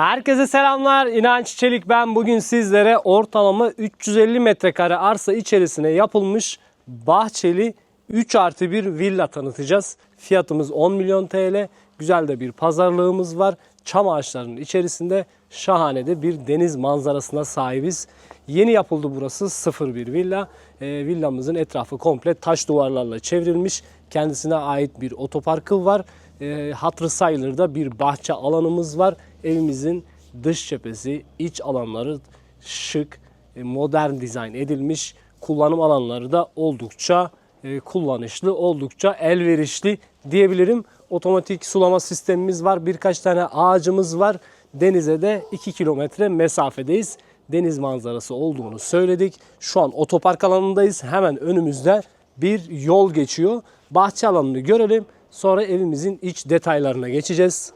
Herkese selamlar. İnanç Çelik ben. Bugün sizlere ortalama 350 metrekare arsa içerisine yapılmış bahçeli 3 artı 1 villa tanıtacağız. Fiyatımız 10 milyon TL. Güzel de bir pazarlığımız var. Çam ağaçlarının içerisinde şahane de bir deniz manzarasına sahibiz. Yeni yapıldı burası sıfır bir villa. Ee, villamızın etrafı komple taş duvarlarla çevrilmiş. Kendisine ait bir otoparkı var. E, hatırı sayılır da bir bahçe alanımız var. Evimizin dış cephesi, iç alanları şık, e, modern dizayn edilmiş. Kullanım alanları da oldukça e, kullanışlı, oldukça elverişli diyebilirim. Otomatik sulama sistemimiz var. Birkaç tane ağacımız var. Denize de 2 kilometre mesafedeyiz. Deniz manzarası olduğunu söyledik. Şu an otopark alanındayız. Hemen önümüzde bir yol geçiyor. Bahçe alanını görelim. Sonra evimizin iç detaylarına geçeceğiz.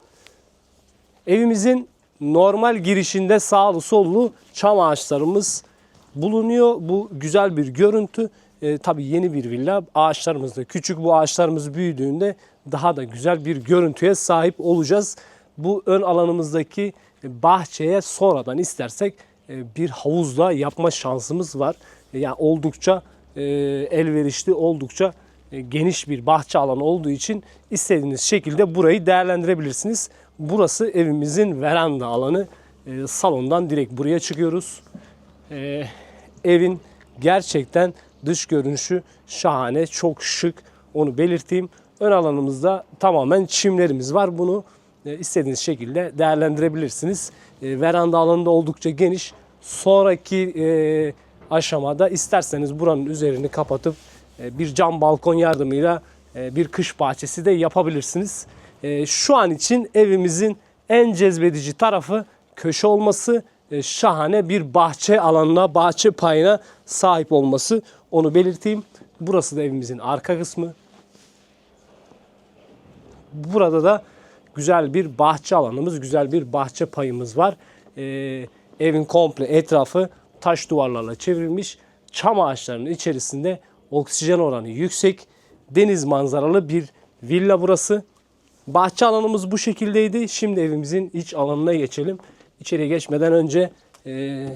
Evimizin normal girişinde sağlı sollu çam ağaçlarımız bulunuyor. Bu güzel bir görüntü. E, tabii yeni bir villa. Ağaçlarımız da küçük. Bu ağaçlarımız büyüdüğünde daha da güzel bir görüntüye sahip olacağız. Bu ön alanımızdaki bahçeye sonradan istersek e, bir havuzla yapma şansımız var. E, Yani oldukça e, elverişli, oldukça geniş bir bahçe alanı olduğu için istediğiniz şekilde burayı değerlendirebilirsiniz. Burası evimizin veranda alanı. E, Salondan direkt buraya çıkıyoruz. E, Evin gerçekten dış görünüşü şahane, çok şık. Onu belirteyim. Ön alanımızda tamamen çimlerimiz var. Bunu e, istediğiniz şekilde değerlendirebilirsiniz. E, Veranda alanı da oldukça geniş. Sonraki e, aşamada isterseniz buranın üzerini kapatıp e, bir cam balkon yardımıyla e, bir kış bahçesi de yapabilirsiniz. E, Şu an için evimizin en cezbedici tarafı köşe olması, e, şahane bir bahçe alanına, bahçe payına sahip olması. Onu belirteyim. Burası da evimizin arka kısmı. Burada da güzel bir bahçe alanımız, güzel bir bahçe payımız var. Ee, evin komple etrafı taş duvarlarla çevrilmiş. Çam ağaçlarının içerisinde oksijen oranı yüksek. Deniz manzaralı bir villa burası. Bahçe alanımız bu şekildeydi. Şimdi evimizin iç alanına geçelim. İçeriye geçmeden önce e,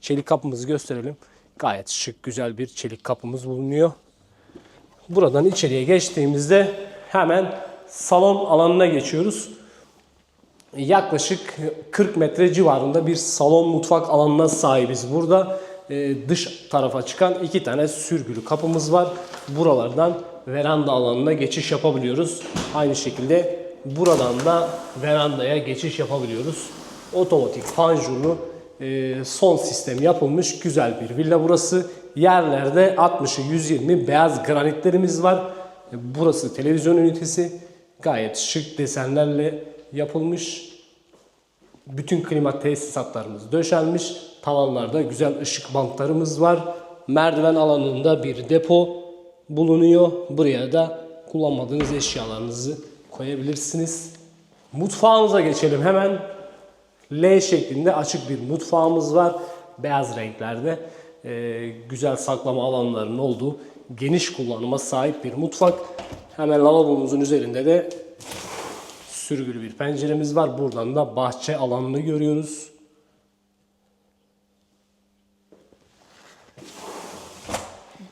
çelik kapımızı gösterelim. Gayet şık, güzel bir çelik kapımız bulunuyor. Buradan içeriye geçtiğimizde hemen salon alanına geçiyoruz. Yaklaşık 40 metre civarında bir salon mutfak alanına sahibiz. Burada dış tarafa çıkan iki tane sürgülü kapımız var. Buralardan veranda alanına geçiş yapabiliyoruz. Aynı şekilde buradan da verandaya geçiş yapabiliyoruz. Otomatik panjurlu e, son sistem yapılmış güzel bir villa burası. Yerlerde 60'ı 120 beyaz granitlerimiz var. E, Burası televizyon ünitesi. Gayet şık desenlerle yapılmış. Bütün klima tesisatlarımız döşenmiş. Tavanlarda güzel ışık bantlarımız var. Merdiven alanında bir depo bulunuyor. Buraya da kullanmadığınız eşyalarınızı koyabilirsiniz. Mutfağımıza geçelim hemen. L şeklinde açık bir mutfağımız var. Beyaz renklerde Ee, güzel saklama alanlarının olduğu geniş kullanıma sahip bir mutfak. Hemen lavabomuzun üzerinde de sürgülü bir penceremiz var. Buradan da bahçe alanını görüyoruz.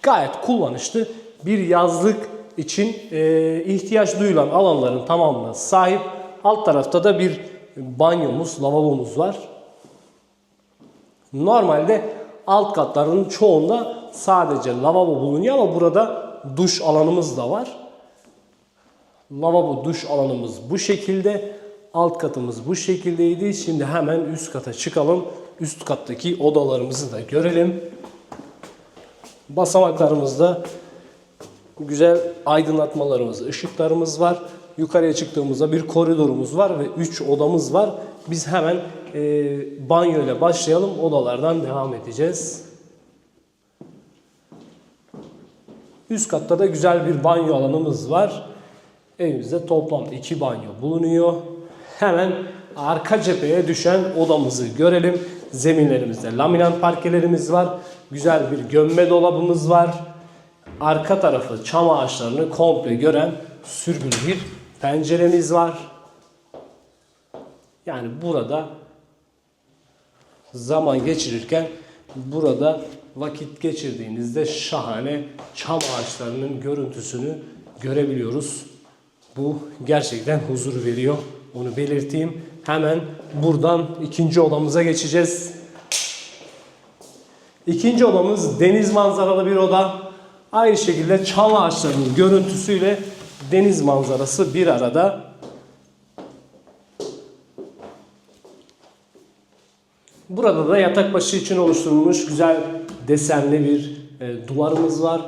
Gayet kullanışlı bir yazlık için e, ihtiyaç duyulan alanların tamamına sahip. Alt tarafta da bir banyomuz, lavabomuz var. Normalde alt katların çoğunda sadece lavabo bulunuyor ama burada duş alanımız da var. Lavabo duş alanımız bu şekilde. Alt katımız bu şekildeydi. Şimdi hemen üst kata çıkalım. Üst kattaki odalarımızı da görelim. Basamaklarımızda güzel aydınlatmalarımız, ışıklarımız var. Yukarıya çıktığımızda bir koridorumuz var ve 3 odamız var. Biz hemen e, banyo ile başlayalım. Odalardan devam edeceğiz. Üst katta da güzel bir banyo alanımız var. Evimizde toplam iki banyo bulunuyor. Hemen arka cepheye düşen odamızı görelim. Zeminlerimizde laminat parkelerimiz var. Güzel bir gömme dolabımız var. Arka tarafı çam ağaçlarını komple gören sürgülü bir penceremiz var. Yani burada zaman geçirirken burada vakit geçirdiğinizde şahane çam ağaçlarının görüntüsünü görebiliyoruz. Bu gerçekten huzur veriyor. Onu belirteyim. Hemen buradan ikinci odamıza geçeceğiz. İkinci odamız deniz manzaralı bir oda. Aynı şekilde çam ağaçlarının görüntüsüyle deniz manzarası bir arada. Burada da yatak başı için oluşturulmuş güzel desenli bir e, duvarımız var.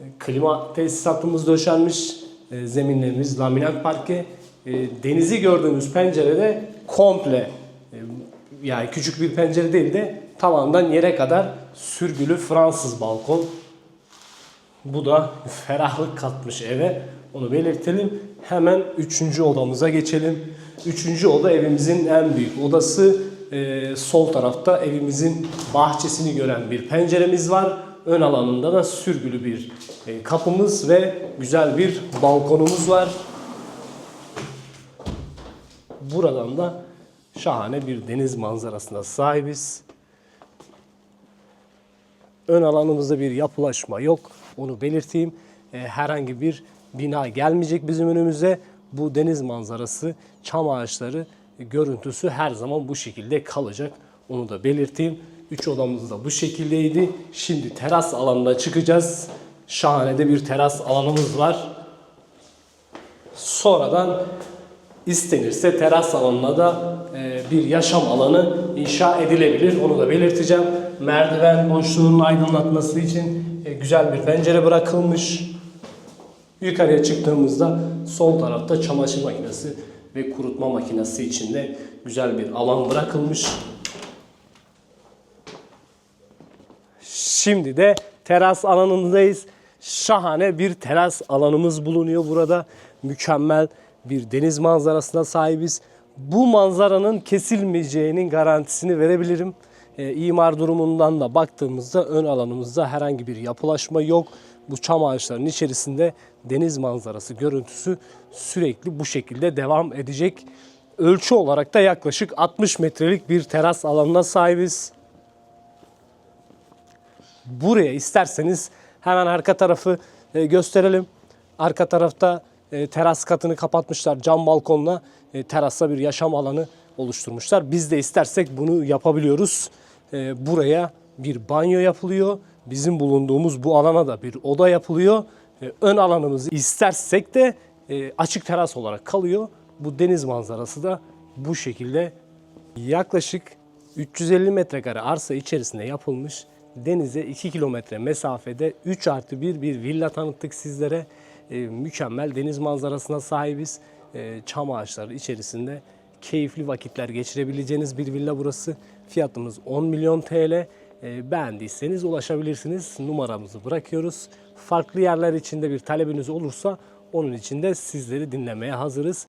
E, klima tesisatımız döşenmiş. E, zeminlerimiz laminat parke. E, denizi gördüğümüz pencerede komple e, yani küçük bir pencere değil de tavandan yere kadar sürgülü Fransız balkon. Bu da ferahlık katmış eve. Onu belirtelim. Hemen üçüncü odamıza geçelim. Üçüncü oda evimizin en büyük odası. Ee, sol tarafta evimizin bahçesini gören bir penceremiz var. Ön alanında da sürgülü bir e, kapımız ve güzel bir balkonumuz var. Buradan da şahane bir deniz manzarasına sahibiz. Ön alanımızda bir yapılaşma yok. Onu belirteyim. E, herhangi bir bina gelmeyecek bizim önümüze. Bu deniz manzarası, çam ağaçları görüntüsü her zaman bu şekilde kalacak. Onu da belirteyim. Üç odamız da bu şekildeydi. Şimdi teras alanına çıkacağız. Şahane de bir teras alanımız var. Sonradan istenirse teras alanına da e, bir yaşam alanı inşa edilebilir. Onu da belirteceğim. Merdiven boşluğunun aydınlatması için e, güzel bir pencere bırakılmış. Yukarıya çıktığımızda sol tarafta çamaşır makinesi ve kurutma makinesi için de güzel bir alan bırakılmış. Şimdi de teras alanındayız. Şahane bir teras alanımız bulunuyor burada. Mükemmel bir deniz manzarasına sahibiz. Bu manzaranın kesilmeyeceğinin garantisini verebilirim. E, imar durumundan da baktığımızda ön alanımızda herhangi bir yapılaşma yok. Bu çam ağaçlarının içerisinde deniz manzarası görüntüsü sürekli bu şekilde devam edecek. Ölçü olarak da yaklaşık 60 metrelik bir teras alanına sahibiz. Buraya isterseniz hemen arka tarafı e, gösterelim. Arka tarafta e, teras katını kapatmışlar cam balkonla e, bir yaşam alanı oluşturmuşlar. Biz de istersek bunu yapabiliyoruz. E, buraya bir banyo yapılıyor. Bizim bulunduğumuz bu alana da bir oda yapılıyor. E, ön alanımızı istersek de açık teras olarak kalıyor. Bu deniz manzarası da bu şekilde yaklaşık 350 metrekare arsa içerisinde yapılmış denize 2 kilometre mesafede 3 artı 1 bir villa tanıttık sizlere. E, mükemmel deniz manzarasına sahibiz. E, çam ağaçları içerisinde keyifli vakitler geçirebileceğiniz bir villa burası. Fiyatımız 10 milyon TL. E, beğendiyseniz ulaşabilirsiniz. Numaramızı bırakıyoruz. Farklı yerler içinde bir talebiniz olursa onun için de sizleri dinlemeye hazırız.